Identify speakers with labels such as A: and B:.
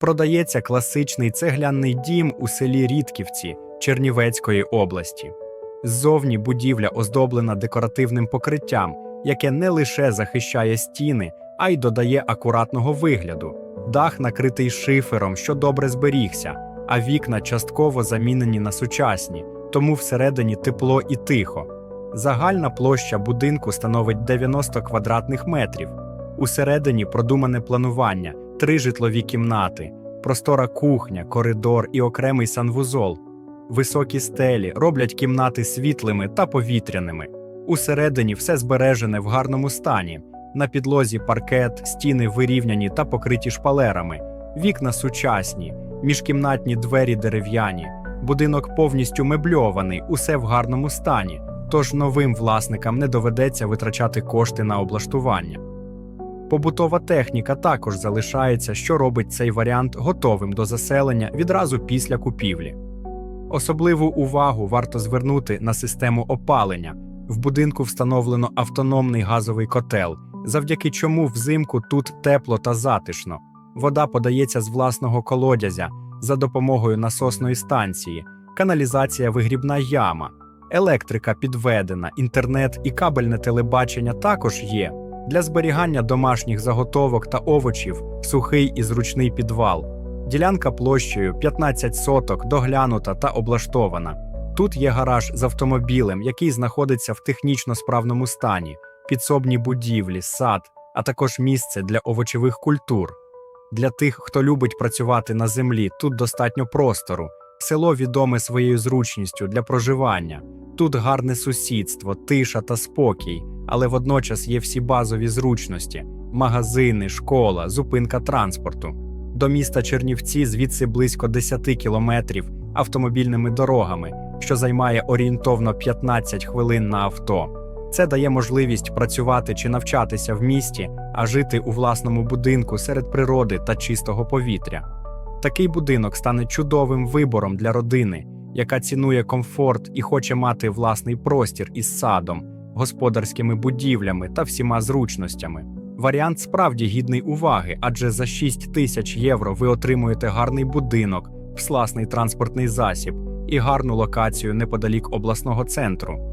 A: продається класичний цегляний дім у селі Рідківці Чернівецької області. Ззовні будівля оздоблена декоративним покриттям, яке не лише захищає стіни, а й додає акуратного вигляду. Дах накритий шифером, що добре зберігся, а вікна частково замінені на сучасні, тому всередині тепло і тихо. Загальна площа будинку становить 90 квадратних метрів. Усередині продумане планування, три житлові кімнати, простора кухня, коридор і окремий санвузол. Високі стелі роблять кімнати світлими та повітряними. Усередині все збережене в гарному стані. На підлозі паркет, стіни вирівняні та покриті шпалерами, вікна сучасні, міжкімнатні двері дерев'яні. Будинок повністю мебльований, усе в гарному стані, тож новим власникам не доведеться витрачати кошти на облаштування. Побутова техніка також залишається, що робить цей варіант готовим до заселення відразу після купівлі. Особливу увагу варто звернути на систему опалення. В будинку встановлено автономний газовий котел, завдяки чому взимку тут тепло та затишно. Вода подається з власного колодязя за допомогою насосної станції, каналізація вигрібна яма, електрика підведена, інтернет і кабельне телебачення також є. Для зберігання домашніх заготовок та овочів сухий і зручний підвал. Ділянка площею 15 соток, доглянута та облаштована. Тут є гараж з автомобілем, який знаходиться в технічно справному стані, підсобні будівлі, сад, а також місце для овочевих культур. Для тих, хто любить працювати на землі, тут достатньо простору. Село відоме своєю зручністю для проживання. Тут гарне сусідство, тиша та спокій, але водночас є всі базові зручності: магазини, школа, зупинка транспорту. До міста Чернівці звідси близько 10 кілометрів автомобільними дорогами, що займає орієнтовно 15 хвилин на авто. Це дає можливість працювати чи навчатися в місті, а жити у власному будинку серед природи та чистого повітря. Такий будинок стане чудовим вибором для родини, яка цінує комфорт і хоче мати власний простір із садом, господарськими будівлями та всіма зручностями. Варіант справді гідний уваги, адже за 6 тисяч євро ви отримуєте гарний будинок, власний транспортний засіб і гарну локацію неподалік обласного центру.